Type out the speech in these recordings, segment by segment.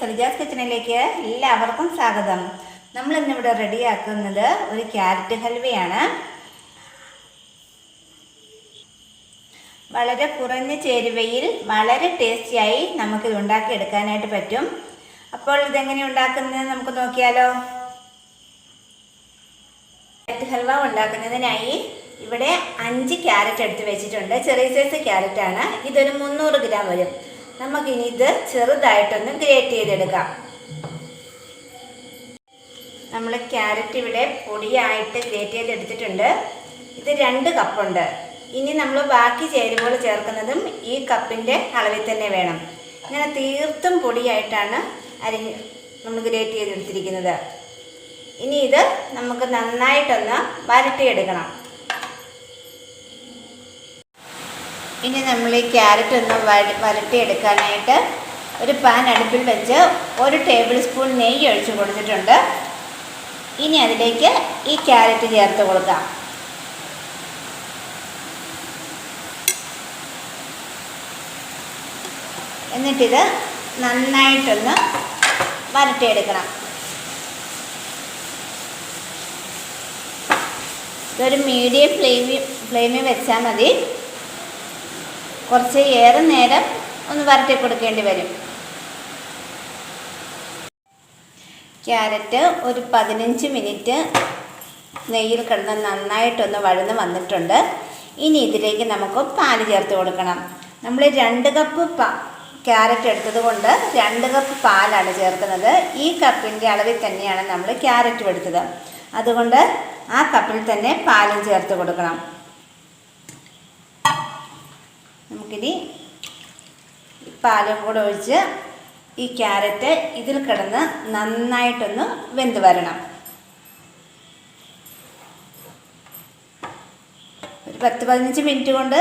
സൽജാസ് കിച്ചണിലേക്ക് എല്ലാവർക്കും സ്വാഗതം. നമ്മൾ ഇന്നിവിടെ റെഡിയാക്കുന്നത് ഒരു ക്യാരറ്റ് ഹൽവയാണ്. വളരെ കുറഞ്ഞ ചേരുവയിൽ വളരെ ടേസ്റ്റിയായി നമുക്കിത് ഉണ്ടാക്കിയെടുക്കാനായിട്ട് പറ്റും. അപ്പോൾ ഇതെങ്ങനെ ഉണ്ടാക്കുന്നത് നമുക്ക് നോക്കിയാലോ? ക്യാരറ്റ് ഹൽവ ഉണ്ടാക്കുന്നതിനായി ഇവിടെ അഞ്ച് ക്യാരറ്റ് എടുത്ത് വെച്ചിട്ടുണ്ട്. ചെറിയ സൈസ് ക്യാരറ്റ് ആണ് ഇതൊരു മുന്നൂറ് ഗ്രാം വരും. നമുക്കിനി ഇത് ചെറുതായിട്ടൊന്ന് ഗ്രേറ്റ് ചെയ്തെടുക്കാം. നമ്മൾ ക്യാരറ്റ് ഇവിടെ പൊടിയായിട്ട് ഗ്രേറ്റ് ചെയ്തെടുത്തിട്ടുണ്ട്. ഇത് രണ്ട് കപ്പുണ്ട്. ഇനി നമ്മൾ ബാക്കി ചേരുവകൾ ചേർക്കുന്നതും ഈ കപ്പിന്റെ അളവിൽ തന്നെ വേണം. ഇങ്ങനെ തീർത്തും പൊടിയായിട്ടാണ് അരിഞ്ഞ് നമ്മൾ ഗ്രേറ്റ് ചെയ്തെടുത്തിരിക്കുന്നത്. ഇനി ഇത് നമുക്ക് നന്നായിട്ടൊന്ന് വരട്ടിയെടുക്കണം. ഇനി നമ്മൾ ഈ ക്യാരറ്റ് ഒന്ന് വര വരട്ടിയെടുക്കാനായിട്ട് ഒരു പാൻ അടുപ്പിൽ വെച്ച് ഒരു ടേബിൾ സ്പൂൺ നെയ്യ് ഒഴിച്ചു കൊടുത്തിട്ടുണ്ട്. ഇനി അതിലേക്ക് ഈ ക്യാരറ്റ് ചേർത്ത് കൊടുക്കാം. എന്നിട്ടിത് നന്നായിട്ടൊന്ന് വരട്ടിയെടുക്കണം. ഇതൊരു മീഡിയം ഫ്ലെയിമിൽ ഫ്ലെയിമിൽ വെച്ചാൽ മതി. കുറച്ച് ഏറെ നേരം ഒന്ന് വരട്ടി കൊടുക്കേണ്ടി വരും. ക്യാരറ്റ് ഒരു പതിനഞ്ച് മിനിറ്റ് നെയ്യിൽ കിടന്ന് നന്നായിട്ടൊന്ന് വഴന്ന് വന്നിട്ടുണ്ട്. ഇനി ഇതിലേക്ക് നമുക്ക് പാൽ ചേർത്ത് കൊടുക്കണം. നമ്മൾ രണ്ട് കപ്പ് പാ ക്യാരറ്റ് എടുത്തത് കൊണ്ട് രണ്ട് കപ്പ് പാലാണ് ചേർക്കുന്നത്. ഈ കപ്പിന്റെ അളവിൽ തന്നെയാണ് നമ്മൾ ക്യാരറ്റ് എടുത്തത്. അതുകൊണ്ട് ആ കപ്പിൽ തന്നെ പാലും ചേർത്ത് കൊടുക്കണം. നമുക്കിനി പാലും കൂടെ ഒഴിച്ച് ഈ ക്യാരറ്റ് ഇതിൽ കിടന്ന് നന്നായിട്ടൊന്ന് വെന്ത് വരണം. ഒരു പത്ത് പതിനഞ്ച് മിനിറ്റ് കൊണ്ട്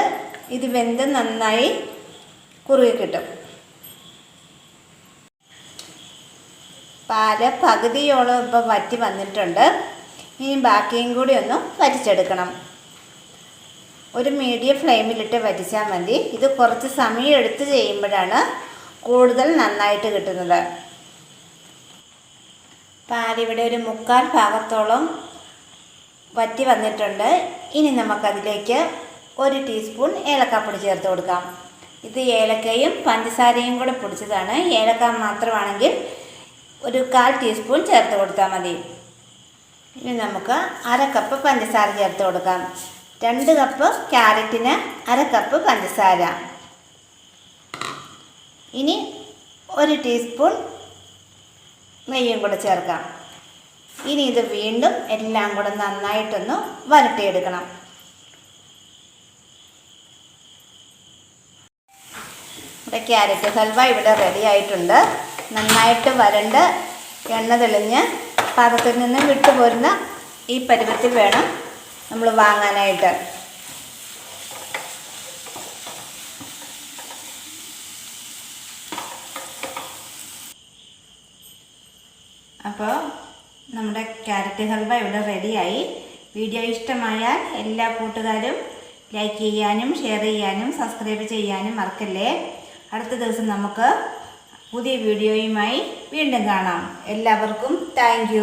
ഇത് വെന്ത് നന്നായി കുറുകി കിട്ടും. പാൽ പകുതിയോളം ഇപ്പം വറ്റി വന്നിട്ടുണ്ട്. ഇനി ബാക്കിയും കൂടി ഒന്ന് വറ്റിച്ചെടുക്കണം. ഒരു മീഡിയം ഫ്ലെയിമിലിട്ട് വറ്റിച്ചാൽ മതി. ഇത് കുറച്ച് സമയം എടുത്ത് ചെയ്യുമ്പോഴാണ് കൂടുതൽ നന്നായിട്ട് കിട്ടുന്നത്. പാലിവിടെ ഒരു മുക്കാൽ ഭാഗത്തോളം വറ്റി വന്നിട്ടുണ്ട്. ഇനി നമുക്കതിലേക്ക് ഒരു ടീസ്പൂൺ ഏലക്കാപ്പൊടി ചേർത്ത് കൊടുക്കാം. ഇത് ഏലക്കയും പഞ്ചസാരയും കൂടെ പൊടിച്ചതാണ്. ഏലക്ക മാത്രമാണെങ്കിൽ ഒരു കാൽ ടീസ്പൂൺ ചേർത്ത് കൊടുത്താൽ മതി. ഇനി നമുക്ക് അര കപ്പ് പഞ്ചസാര ചേർത്ത് കൊടുക്കാം. രണ്ട് കപ്പ് ക്യാരറ്റിന് അര കപ്പ് പഞ്ചസാര. ഇനി ഒരു ടീസ്പൂൺ നെയ്യും കൂടെ ചേർക്കാം. ഇനി ഇത് വീണ്ടും എല്ലാം കൂടെ നന്നായിട്ടൊന്ന് വരട്ടിയെടുക്കണം. ഇവിടെ ക്യാരറ്റ് ഹൽവ ഇവിടെ റെഡി ആയിട്ടുണ്ട്. നന്നായിട്ട് വരണ്ട് എണ്ണ തെളിഞ്ഞ് പാകത്തിൽ നിന്ന് വിട്ടുപോരുന്ന ഈ പരുവത്തിൽ വേണം നമ്മൾ വാങ്ങാനായിട്ട്. അപ്പോൾ നമ്മുടെ ക്യാരറ്റ് ഹൽവ ഇവിടെ റെഡിയായി. വീഡിയോ ഇഷ്ടമായാൽ എല്ലാ കൂട്ടുകാരും ലൈക്ക് ചെയ്യാനും ഷെയർ ചെയ്യാനും സബ്സ്ക്രൈബ് ചെയ്യാനും മറക്കല്ലേ? അടുത്ത ദിവസം നമുക്ക് പുതിയ വീഡിയോയുമായി വീണ്ടും കാണാം. എല്ലാവർക്കും താങ്ക്